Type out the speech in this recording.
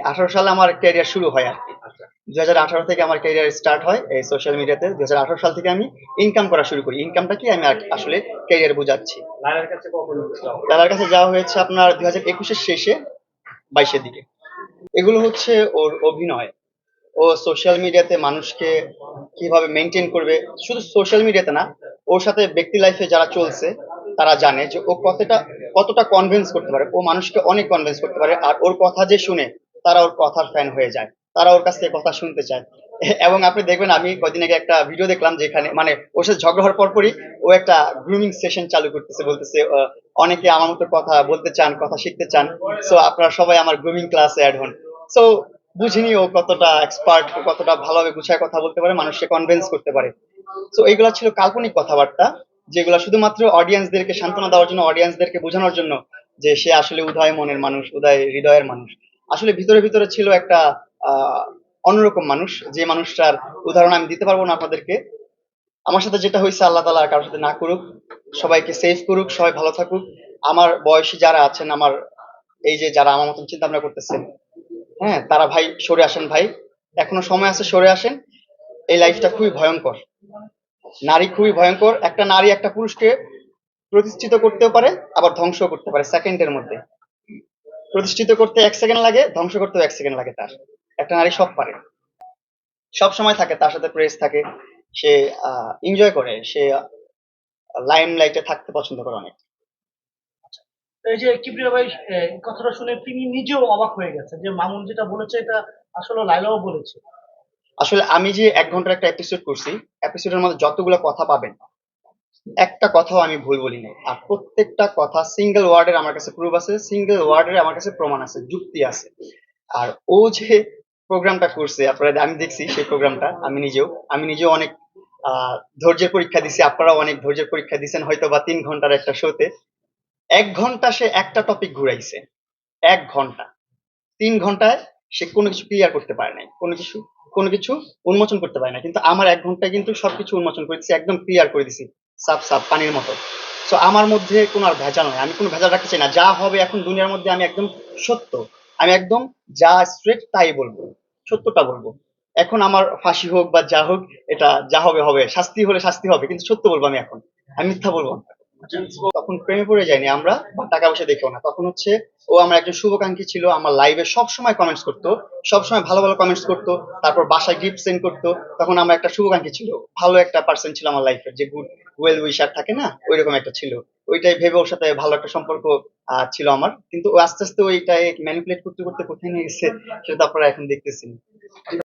আঠারো সালে আমার ক্যারিয়ার শুরু হয় আর কি। দুই হাজার আঠারো থেকে আমার ক্যারিয়ার স্টার্ট হয় এই সোশ্যাল মিডিয়াতে দুই হাজার আঠারো সাল থেকে আমি ইনকাম করা শুরু করি। ইনকামটা কি? আমি আসলে ক্যারিয়ার বোঝাচ্ছি? তার কাছে যাওয়া হয়েছে আপনার দুই হাজার একুশের শেষে বাইশের দিকে। এগুলো হচ্ছে ওর অভিনয়। ও সোশ্যাল মিডিয়াতে মানুষকে কীভাবে মেনটেন করবে? শুধু সোশ্যাল মিডিয়াতে না ওর সাথে ব্যক্তি লাইফে যারা চলছে তারা জানে যে ও কতটা কতটা কনভিন্স করতে পারে। ও মানুষকে অনেক কনভিন্স করতে পারে। আর ওর কথা যে শুনে তারা ওর কথার ফ্যান হয়ে যায়, তারা ওর কাছ থেকে কথা শুনতে চায়। এবং আপনি দেখবেন, আমি কদিন আগে একটা ভিডিও দেখলাম যেখানে মানে ওর সাথে ঝগড়া হওয়ার পরপরই ও একটা গ্রুমিং সেশন চালু করতেছে, বলতেছে অনেকে আমার মতো কথা বলতে চান, কথা শিখতে চান সো আপনারা সবাই আমার গ্রুমিং ক্লাসে অ্যাড হন। সো বুঝিনি ও কতটা এক্সপার্ট কতটা ভালোভাবে গুছায় কথা বলতে পারে মানুষকে কনভিন্স করতে পারে। সো এইগুলো ছিল কাল্পনিক কথাবার্তা, যেগুলো শুধুমাত্র অডিয়েন্সদেরকে সান্ত্বনা দেওয়ার জন্য অডিয়েন্সদেরকে বোঝানোর জন্য যে সে আসলে উদয় মনের মানুষ, উদয় হৃদয়ের মানুষ। আসলে ভিতরে ভিতরে ছিল একটা অন্যরকম মানুষ। যে মানুষটার উদাহরণ আমি দিতে পারব না আপনাদেরকে। আমার সাথে যেটা হয়েছে, আল্লাহ তালা কারোর সাথে না করুক। সবাইকে সেভ করুক, সবাই ভালো থাকুক। আমার বয়সী যারা আছেন, আমার এই যে যারা আমার মতন চিন্তা ভাবনা করতেছেন হ্যাঁ তারা ভাই, সরে আসেন ভাই। এখনও সময় আছে, সরে আসেন। এই লাইফটা খুবই ভয়ঙ্কর। নারী খুবই ভয়ঙ্কর। একটা নারী একটা পুরুষকে প্রতিষ্ঠিত করতেও পারে, আবার ধ্বংস করতে পারে সেকেন্ডের মধ্যে। প্রতিষ্ঠিত করতে এক সেকেন্ড লাগে ধ্বংস করতেও এক সেকেন্ড লাগে তার। একটা নারী সব পারে। সব সময় থাকে তার সাথে প্রেস থাকে সে এনজয় করে সে লাইম লাইটে থাকতে পছন্দ করে অনেক। এই যে কিবরিয়া ভাই কথাটা শুনে তিনি নিজেও অবাক হয়ে গেছেন যে মামুন যেটা বলেছে এটা আসলে লাইলাও বলেছে। আসলে আমি যে এক ঘণ্টার একটা এপিসোড করছি এপিসোডের মধ্যে যতগুলো কথা পাবেন একটা কথাও আমি ভুল বলি নাই। আর প্রত্যেকটা কথা সিঙ্গেল ওয়ার্ডের আমার কাছে প্রুফ আছে সিঙ্গেল ওয়ার্ডের আমার কাছে প্রমাণ আছে, যুক্তি আছে। আর ও যে প্রোগ্রামটা করছে, আপনারা আমি দেখছি সেই প্রোগ্রামটা, আমি নিজেও আমি নিজেও অনেক ধৈর্যের পরীক্ষা দিছি, আপনারাও অনেক ধৈর্যের পরীক্ষা দিচ্ছেন হয়তো বা তিন ঘণ্টার একটা শোতে। এক ঘণ্টা সে একটা টপিক ঘুরাইছে, এক ঘণ্টা। তিন ঘন্টায় সে কোনো কিছু ক্লিয়ার করতে পারে নাই, কোনো কিছু কোনো কিছু উন্মোচন করতে পারে না কিন্তু আমার এক ঘন্টায় কিন্তু সবকিছু উন্মোচন করে একদম ক্লিয়ার করে দিছি। সাফ সাফ পানির মতো। সো আমার মধ্যে কোনো আর ভেজাল নয়। আমি কোনো ভেজাল রাখতে চাই না। যা হবে এখন দুনিয়ার মধ্যে আমি একদম সত্য। আমি একদম যা স্ট্রেট তাই বলব। সত্যটা বলব। এখন আমার ফাঁসি হোক বা যা হোক, এটা যা হবে হবে। শাস্তি হলে শাস্তি হবে, কিন্তু সত্য বলব আমি এখন। আমি মিথ্যা বলব না। তখন প্রেমে পড়ে যায়নি আমরা, বা টাকা পয়সা দেখেও না। তখন হচ্ছে ও আমার একজন শুভাকাঙ্ক্ষী ছিল, আমার লাইভে সব সময় কমেন্টস করতো সব সময় ভালো ভালো কমেন্টস করতো, তারপর বাসায় গিফট সেন্ড করতো। তখন আমার একটা শুভাকাঙ্ক্ষী ছিল, ভালো একটা পার্সন ছিল আমার লাইফের যে গুড ওয়েল উইশার থাকে না, ওইরকম একটা ছিল। ওইটাই ভেবে ওর সাথে ভালো একটা সম্পর্ক ছিল আমার। কিন্তু আস্তে আস্তে ওইটাই ম্যানিপুলেট করতে করতে কোথায় নিয়ে গেছে, সেটা তো আপনারা এখন দেখতেছেন।